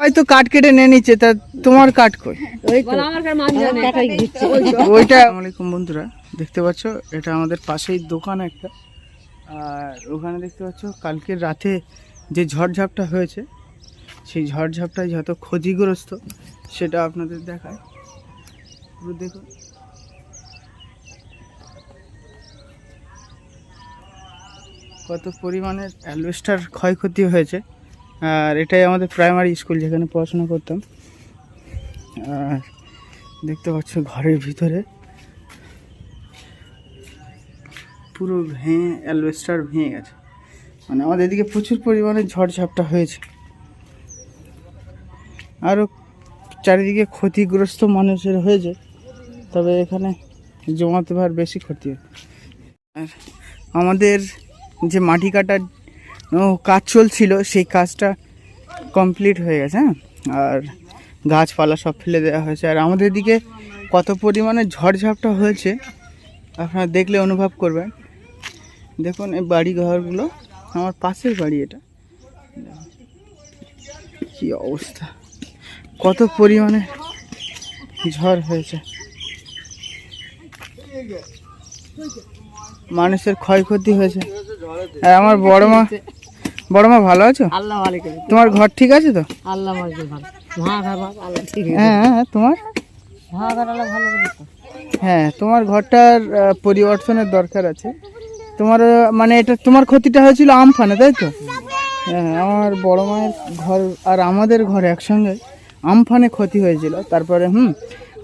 হয়তো কাঠ কেটে নিয়ে নিচ্ছে তা তোমার কাঠ কই? ওইটা আসসালামাইকুম বন্ধুরা দেখতে পাচ্ছ এটা আমাদের পাশেই দোকান একটা। আর ওখানে দেখতে পাচ্ছ কালকের রাতে যে ঝড়ঝাপটা হয়েছে সেই ঝড়ঝাপটায় যত ক্ষতিগ্রস্ত সেটা আপনাদের দেখায়। পুরো দেখুন কত পরিমাণের অ্যালবেস্টার ক্ষয়ক্ষতি হয়েছে। আর এটাই আমাদের প্রাইমারি স্কুল যেখানে পড়াশোনা করতাম। আর দেখতে পাচ্ছ ঘরের ভিতরে পুরো ভেঙে অ্যালবেস্টার ভেঙে গেছে। মানে আমাদের এদিকে প্রচুর পরিমাণে ঝড়ঝাপটা হয়েছে। আরও চারিদিকে ক্ষতিগ্রস্ত মানুষের হয়েছে, তবে এখানে জমাতে ভার বেশি ক্ষতি হয় আর আমাদের যে মাটি কাটার কাজ চলছিল, সেই কাজটা কমপ্লিট হয়ে গেছে হ্যাঁ? আর গাছপালা সব ফেলে দেওয়া হয়েছে। আর আমাদের দিকে কত পরিমাণে ঝড়ঝাপটা হয়েছে, আপনারা দেখলে অনুভব করবেন। দেখুন, এই বাড়ি ঘরগুলো আমার পাশের বাড়ি এটা। কি অবস্থা। কত পরিমাণে ঝড় হয়েছে। মানুষের ক্ষয়ক্ষতি হয়েছে। আর আমার বড় মা বড় মা ভালো আছো? আল্লাহ তোমার ঘর ঠিক আছে তো? আল্লাহ হ্যাঁ হ্যাঁ তোমার। হ্যাঁ তোমার ঘরটার পরিবর্তনের দরকার আছে। তোমার মানে এটা তোমার ক্ষতিটা হয়েছিল আমফানে তাই তো? হ্যাঁ আমার বড় মায়ের ঘর আর আমাদের ঘর একসঙ্গে আমফানে ক্ষতি হয়েছিল। তারপরে হুম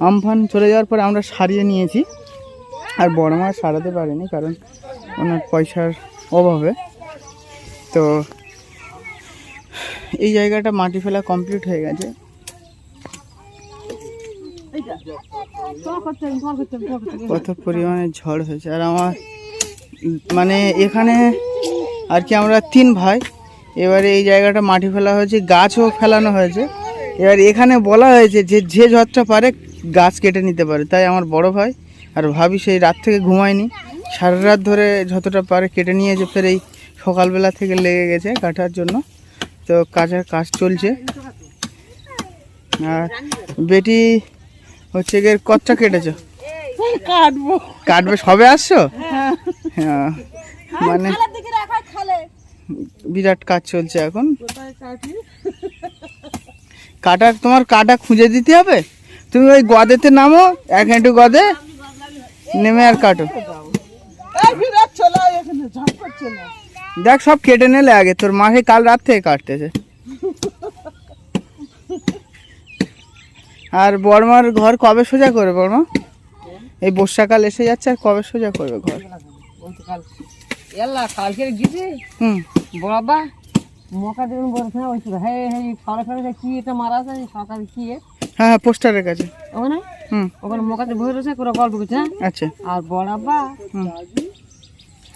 আমফান চলে যাওয়ার পরে আমরা সারিয়ে নিয়েছি। আর বড় মা সারাতে পারেনি কারণ ওনার পয়সার অভাবে। তো এই জায়গাটা মাটি ফেলা কমপ্লিট হয়ে গেছে। কত পরিমাণে ঝড় হয়েছে। আর আমার মানে এখানে আর কি আমরা তিন ভাই, এবারে এই জায়গাটা মাটি ফেলা হয়েছে, গাছও ফেলানো হয়েছে। এবার এখানে বলা হয়েছে যে যে ঝড়টা পারে গাছ কেটে নিতে পারে। তাই আমার বড় ভাই আর ভাবি সেই রাত থেকে ঘুমায়নি। সারা রাত ধরে যতটা পারে কেটে নিয়েছে, ফের এই সকালবেলা থেকে লেগে গেছে কাটার জন্য। তো কাজের কাজ চলছে। আর বেটি হচ্ছে গিয়ে কচ্চা কেটেছো। কাটবো। কাটবে সবে আসছো? হ্যাঁ। মানে বিরাট কাজ চলছে এখন। কাটা তোমার কাটা খুঁজে দিতে হবে? তুমি ওই গদেতে নামো এক হাঁটু গদে নেমে আর কাটো। দেখ সব কেটে নিলে আগে। তোর মাকে কাল রাত থেকে কাটতেছে। আর বর্মার ঘর কবে সোজা করবে বর্মা? এই বর্ষাকাল এসে যাচ্ছে আর কবে সোজা করবে ঘর? কালকে গেছে। হুম। বাবা মকা বলছে না হ্যাঁ হ্যাঁ কি এটা মারা আছে কি? হ্যাঁ হ্যাঁ পোস্টারের কাছে। ওখানে? হুম। ওখানে মকাতে বই রয়েছে করে গল্প করছে হ্যাঁ? আচ্ছা। আর বড়াব্বা হুম খালি কিনলে হুম বলে করে ওঠ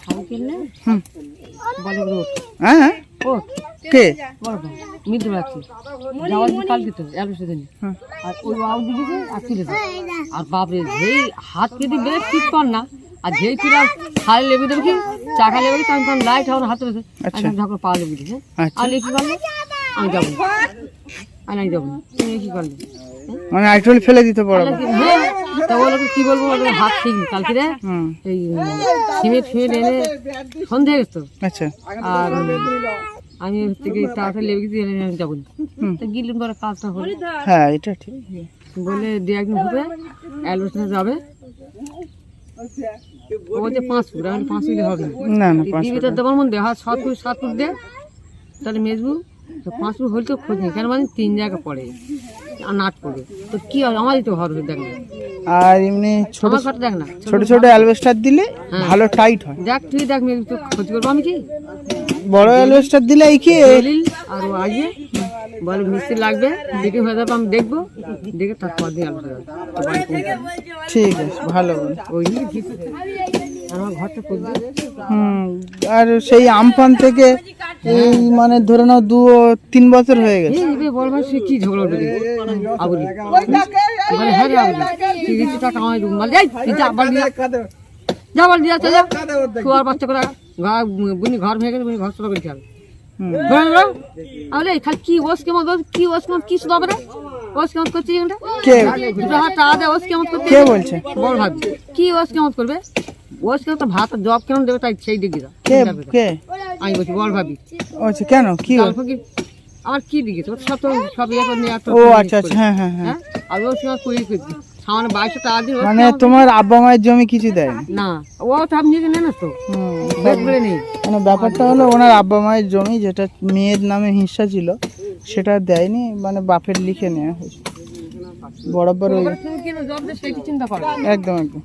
হ্যাঁ হ্যাঁ। কে? রাখছি। যাওয়ার দিন কালকে তো এর দিন। আর ওই বাবু দিকে আর তুলে আর বাপরে যেই হাত কেটে বেড়ে ঠিক কর না আর যেই তুই খালি লেগে দেবে কি? চাকা লেগে দেবে তখন তখন লাইট আমার হাতে রয়েছে। আচ্ছা। ঠাকুর পা লেগে দিয়েছে আচ্ছা। আর কি করলে আমি যাব। আমি যাব। তুমি কি করলে? মানে আইটল ফেলে দিতে পারো হ্যাঁ তা বলো কি বলব? বলে হাত ঠিক কালকে রে? এই সিমেন্ট ফিমেন্ট এনে সন্ধে গেছে তো। আচ্ছা। আর আমি হচ্ছে কি তাড়াতাড়ি লেগে গেছি এনে আমি যাব। তা গিলুন পরে কাজটা হলো হ্যাঁ এটা ঠিক। বলে দু একদিন হবে অ্যালবেশনে যাবে। বলছে পাঁচ ফুট। আমি পাঁচ ফুট হবে না। না পাঁচ দিবি তো দেবার মন দে হাত সাত ফুট সাত ফুট দে। তাহলে মেজবু তো পাঁচ ফুট হলে তো খোঁজ নেই কেন মানে তিন জায়গা পড়ে। আর নাট পড়ে। তো কি হবে আমারই তো ঘর দেখ না আর এমনি ছোট আমার দেখ না ছোট ছোট অ্যালবেস্টার দিলে ভালো টাইট হয়। দেখ তুই দেখ মেজবু তো ক্ষতি করব। আমি কি? বড় অ্যালবেস্টার দিলে এই কি? আর ও আসবে। বলে মিস্ত্রি লাগবে। দেখে হয়ে যাবে আমি দেখব। দেখে তারপর দিয়ে। ঠিক আছে ভালো। ওই আর হুম সেই আমফান থেকে এই মানে ধরে নাও দু তিন বছর হয়ে গেছে। বল সে কি ঝগড়া আবুলি। বলে হ্যাঁ আবুলি। তুই দিচ্ছি টাকা আমায় দেবো বলে যাই তুই যা বল দিয়া। যা বল দিয়া চল যা। আর বাচ্চা করে। ঘর বুনি ভেঙে গেছে বুনি বলি, খালি কি ওস কেমন ওস কি ওস কেমন কি শুধু হবে না ওস কেমন করছে এটা কে? দুটো হাত টাকা দেয় ওস কেমন করতে কে বলছে? ভাবি কি ওস কেমন করবে? ওস কেমন তো ভাত জব কেমন দেবে তাই সেই দিকে কে কে? আমি বলছি বড় ভাবি। আচ্ছা কেন? কি? অল্প কি আমার কি দিকে সব তো সব ইয়ে নিয়ে ও আচ্ছা আচ্ছা হ্যাঁ হ্যাঁ হ্যাঁ। হ্যাঁ? আমি ওর সঙ্গে কুড়ি করছি সামান্য বাইশশো টাকা দিয়ে মানে তোমার আব্বা মায়ের জমি কিছু দেয়নি না ও তো আপনি নিজে নেন তো। নেই। মানে ব্যাপারটা হলো ওনার আব্বা মায়ের জমি যেটা মেয়ের নামে হিংসা ছিল সেটা দেয়নি মানে বাপের লিখে নেওয়া হয়েছে। বরাবর কেন দিয়ে একদম একদম।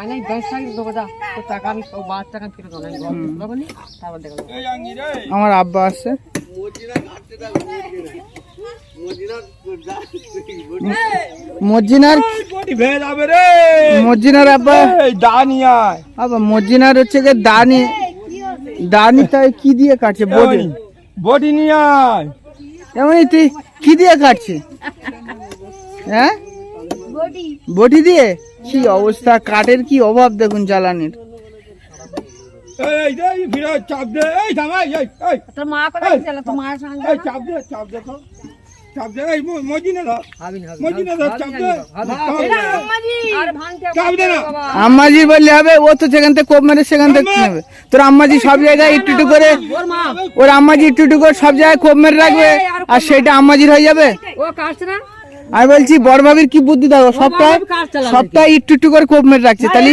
আমি দশ টাকা দেবো যা। তো টাকা আমি সব টাকা ফেরত দেবো আমি ঘর দেবো নি তারপর দেখো আমার আব্বা আসছে দানিয়ায়। আব্বা মর্জিনার হচ্ছে যে দানি। দানি তাই কি দিয়ে কাটছে? বডি। বডি নিয়ে এমনই তুই কি দিয়ে কাটছে? হ্যাঁ? বটি দিয়ে? কি অবস্থা? কাঠের কি অভাব দেখুন জ্বালানির। এই এই ফিরে চাপ দে। এই থামাই এই এই তোর মা কোথায় গেছিল তোর মায়ের সঙ্গে এই চাপ দে চাপ দে তো। চাপ দে এই মজিনা ধর। ভাবিনি ভাবিনি মজিনা ধর চাপ দে। আর ভাঙতে চাপ দে না। আম্মাজি বললে হবে ও তো সেখান থেকে কোপ মেরে সেখান থেকে নেবে। তোর আম্মাজি সব জায়গায় একটু একটু করে ওর আম্মাজি একটু একটু করে সব জায়গায় কোপ মেরে রাখবে আর সেটা আম্মাজির হয়ে যাবে। ও কাটছে না? আমি বলছি বড় ভাবির কি বুদ্ধি দাও সবটাই সপ্তাহে চালাবে। একটু একটু করে কোপ মেরে রাখছে। তাহলে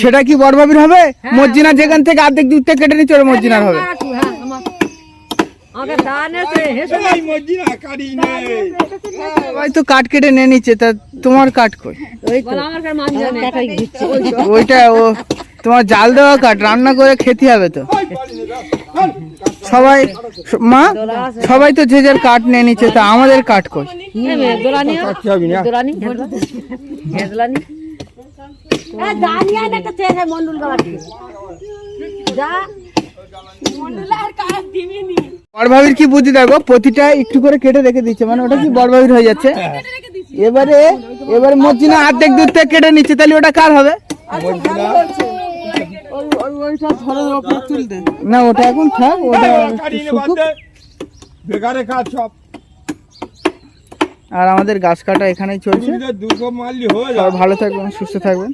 সেটা কি বড় ভাবির হবে মর্জিনা যেখান থেকে অর্ধেক থেকে কেটে নিচ্ছে ওর মর্জিনার হবে। হ্যাঁ, হ্যাঁ, কাটি তো কাঠ কেটে নিয়ে নিচ্ছে তা তোমার কাঠ কই? বলে আমার কাছে মাঝি জানে। ওইটা ও তোমার জাল দেওয়া কাঠ রান্না করে খেতে হবে তো। সবাই, মা, সবাই তো যে যার কাঠ নিয়ে নিচ্ছে, তা আমাদের কাঠ কই? দোলানি কাটতে হবে না দোলানি হেদলানি বড় ভাবির কি বুদ্ধি দেখো, প্রতিটা একটু করে কেটে রেখে দিচ্ছে মানে ওটা কি বড় ভাবির হয়ে যাচ্ছে? এবারে এবারে মর্জিনা অর্ধেক দূর থেকে কেটে নিচ্ছে, তাহলে ওটা কার হবে? না ওটা এখন থাক ওটা। বেকারে কাজ সব। আর আমাদের গাছ কাটা এখানেই চলছে। দুটো মারলি হয়ে সবাই যাবে ভালো থাকবেন সুস্থ থাকবেন।